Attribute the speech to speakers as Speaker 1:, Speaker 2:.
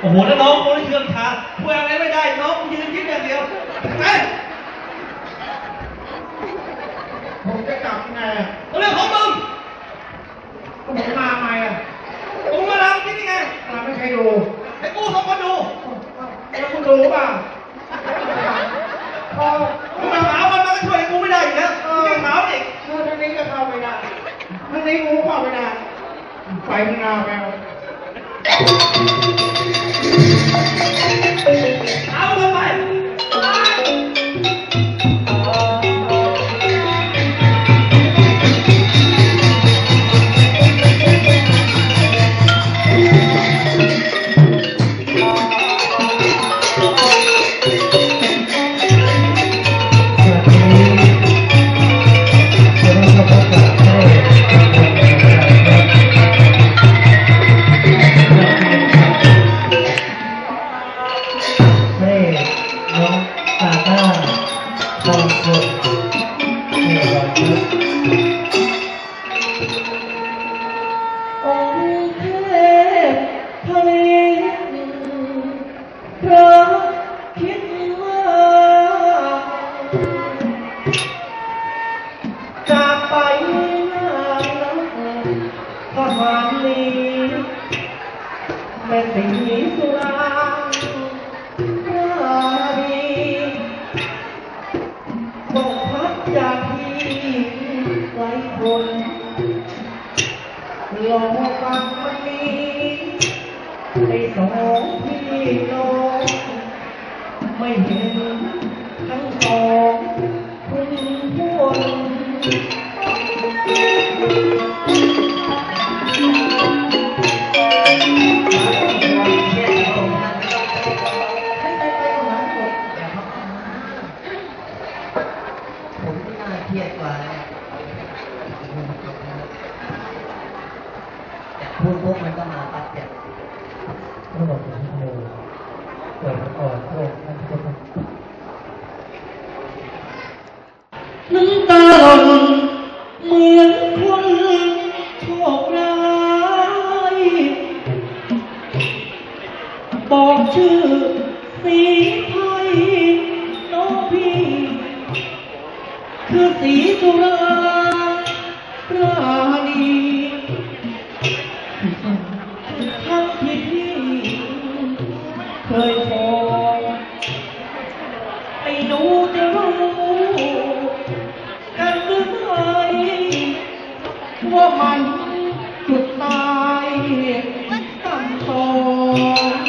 Speaker 1: โอ้โหแล้วน้องเขาเชื่องช้าคุยอะไรไม่ได้ น้องยืนยิ้มอย่างเดียวไง
Speaker 2: ผมจะกลับยังไงอะ
Speaker 1: เรื่องของมึง
Speaker 2: ก็ผมมาใหม่อะ
Speaker 1: มึงมาทำที่นี่ไง
Speaker 2: มาไม่ใครดู
Speaker 1: ให้กูสองคนดู
Speaker 2: แล้วคุณดูเปล่าพอ
Speaker 1: มึงมาหามันมาก็ช่วยกูไม่ได้อยู่แล้วมึงยังหาอีก
Speaker 2: เมื่อทางนี้ก็เข้าไม่ได้ทางนี้งูเข้าไม่ได้ไปมึงนาแมว
Speaker 1: เอ
Speaker 3: สี
Speaker 4: สุรางราดีส่งพัดจากที่ไกลคนหลอกฟังมันมีไอ้สองพี่น้องไม่เห็นทั้งสองคุณคน
Speaker 3: เครียดกว่านะแต่พูดปุ๊บมันก็มาปั๊บเจ็บทั้งหมดของโมเปิดก่อนโอ้ท่านผู้
Speaker 4: สีสุราราณีทั้งที่พี่เคยพอไอ้หนูจะรู้กันหรือไม่ว่ามันจุดตายตั้งตอง